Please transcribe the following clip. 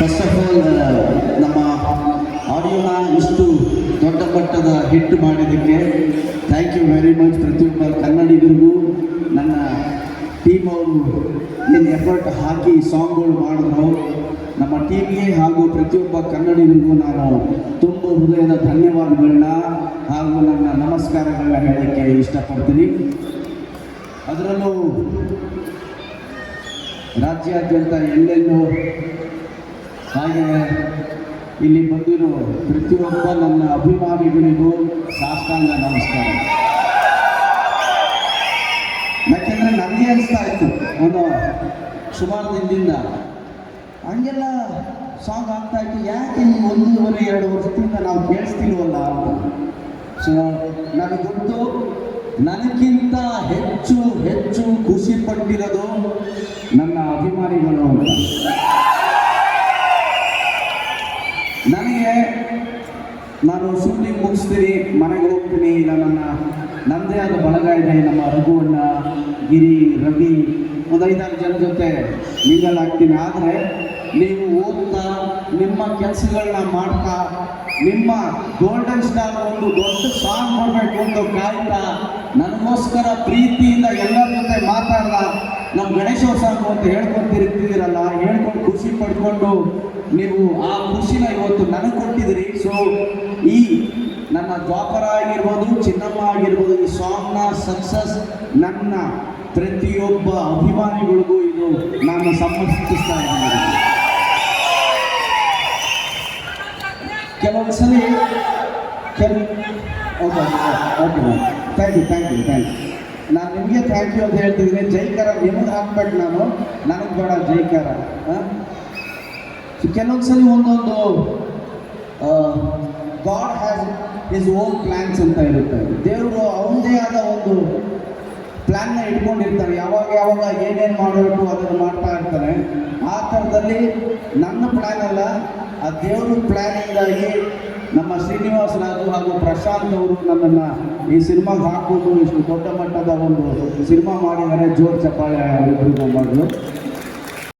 First of all ನಮ್ಮ ಆಡಿಯೋನ ಇಷ್ಟು ದೊಡ್ಡ ಮಟ್ಟದ ಹಿಟ್ ಮಾಡಿದ್ದಕ್ಕೆ ಥ್ಯಾಂಕ್ ಯು ವೆರಿ ಮಚ್ ಪ್ರತಿಯೊಬ್ಬ ಕನ್ನಡಿಗರಿಗೂ. ನನ್ನ ಟೀಮ್ ಅವರು ಏನು ಎಫರ್ಟ್ ಹಾಕಿ ಸಾಂಗ್ಗಳು ಮಾಡಿದ್ರು, ನಮ್ಮ ಟೀಮ್ಗೆ ಹಾಗೂ ಪ್ರತಿಯೊಬ್ಬ ಕನ್ನಡಿಗರಿಗೂ ನಾನು ತುಂಬ ಹೃದಯದ ಧನ್ಯವಾದಗಳನ್ನ ಹಾಗೂ ನನ್ನ ನಮಸ್ಕಾರಗಳನ್ನ ಹೇಳೋಕ್ಕೆ ಇಷ್ಟಪಡ್ತೀನಿ. ಅದರಲ್ಲೂ ರಾಜ್ಯಾದ್ಯಂತ ಎಲ್ಲೆಲ್ಲೂ ಹಾಗೆ ಇಲ್ಲಿ ಬಂದಿರೋ ಪ್ರತಿಯೊಬ್ಬ ನನ್ನ ಅಭಿಮಾನಿಗಳಿಗೂ ಸಾಷ್ಟಾಂಗ ನಮಸ್ಕಾರ. ಯಾಕೆಂದರೆ ನನಗೆ ಅನಿಸ್ತಾ ಇತ್ತು ಒಂದು ಸುಮಾರು ದಿನದಿಂದ. ಹಂಗೆಲ್ಲ ಸಾಂಗ್ ಆಗ್ತಾ ಇತ್ತು. ಯಾಕೆ ಈ ಒಂದೂವರೆ, ಎರಡು ವರ್ಷದಿಂದ ನಾವು ಕೇಳಿಸ್ತಿಲ್ವಲ್ಲ? ಸೊ ನನಗೆ ಗೊತ್ತು ನನಗಿಂತ ಹೆಚ್ಚು ಖುಷಿ ಪಟ್ಟಿರೋದು ನನ್ನ ಅಭಿಮಾನಿಗಳು ಅಂತ ನನಗೆ ನಾನು ಸುಮ್ಮನೆ ಮುಗಿಸ್ತೀನಿ, ಮನೆಗೆ ಹೋಗ್ತೀನಿ. ಇಲ್ಲ, ನನ್ನ ನನ್ನದೇ ಆದ ಬಳಗ ಇದೆ. ನಮ್ಮ ರಘುವಣ್ಣ, ಗಿರಿ, ರವಿ, ಒಂದು ಐದಾರು ಜನ ಜೊತೆ ಮಿಂಗಲ್ ಆಗ್ತೀನಿ. ಆದರೆ ನೀವು ಓದ್ತಾ, ನಿಮ್ಮ ಕೆಲಸಗಳನ್ನ ಮಾಡ್ತಾ, ನಿಮ್ಮ ಗೋಲ್ಡನ್ ಸ್ಟಾರ್ ಒಂದು ದೊಡ್ಡ ಸಾಂಗ್ ಮಾಡಬೇಕು ಅಂತ ಕಾಯ್ತಾ, ನನಗೋಸ್ಕರ ಪ್ರೀತಿಯಿಂದ ಎಲ್ಲರ ಜೊತೆ ಮಾತಾಡ್ದ ನಮ್ಮ ಗಣೇಶೋತ್ಸವ ಅಂತ ಹೇಳ್ಕೊಂತಿರ್ತೀರಲ್ಲ ಪಡ್ಕೊಂಡು ನೀವು ಆ ಖುಷಿನ ಇವತ್ತು ನನಗೆ ಕೊಟ್ಟಿದ್ರಿ ಸೊ ಈ ನನ್ನ ದ್ವಾಪರ ಆಗಿರ್ಬೋದು, ಚಿನ್ನಮ್ಮ ಆಗಿರ್ಬೋದು, ಈ ಸಾಂಗ್ನ ಸಕ್ಸಸ್ ನನ್ನ ಪ್ರತಿಯೊಬ್ಬ ಅಭಿಮಾನಿಗಳಿಗೂ ಇದು ನಾನು ಸಮರ್ಪಿಸ್ತಾ ಇದ್ದೀನಿ. ಕೆಲವೊಂದು ಸಲ okay okay thank you thank you thank you ನಾನು ನಿಮಗೆ ಥ್ಯಾಂಕ್ ಯು ಅಂತ ಹೇಳ್ತಿದ್ದೀನಿ. ಜೈಕಾರ, ನಿಮಗೆ ಹಾಕ್ಬೇಕು ನಾನು. ನನಗೆ ಬೇಡ ಜೈಕಾರ. ಹಾಂ? ಕೆಲವೊಂದು ಸಲ ಒಂದೊಂದು God has his own plans ಅಂತ ಇರುತ್ತೆ. ದೇವರು ಅವನದೇ ಆದ ಒಂದು ಪ್ಲ್ಯಾನ್ನ ಇಟ್ಕೊಂಡಿರ್ತಾರೆ. ಯಾವಾಗ ಯಾವಾಗ ಏನೇನು ಮಾಡಬೇಕು ಅದನ್ನು ಮಾಡ್ತಾ ಇರ್ತಾರೆ. ಆ ಥರದಲ್ಲಿ ನನ್ನ ಪ್ಲ್ಯಾನ್ ಅಲ್ಲ, ಆ ದೇವರ ಪ್ಲ್ಯಾನಿಂದಾಗಿ ನಮ್ಮ ಶ್ರೀನಿವಾಸ ರಾಜು ಹಾಗೂ ಪ್ರಶಾಂತ್ ಅವರು ನನ್ನನ್ನು ಈ ಸಿನಿಮಾಗೆ ಹಾಕೋದು ಇಷ್ಟು ದೊಡ್ಡ ಮಟ್ಟದ ಒಂದು ಸಿನಿಮಾ ಮಾಡಿದ್ದಾರೆ. ಜೋರ್ ಚಪ್ಪಾಳೆ ಮಾಡಿದ್ರು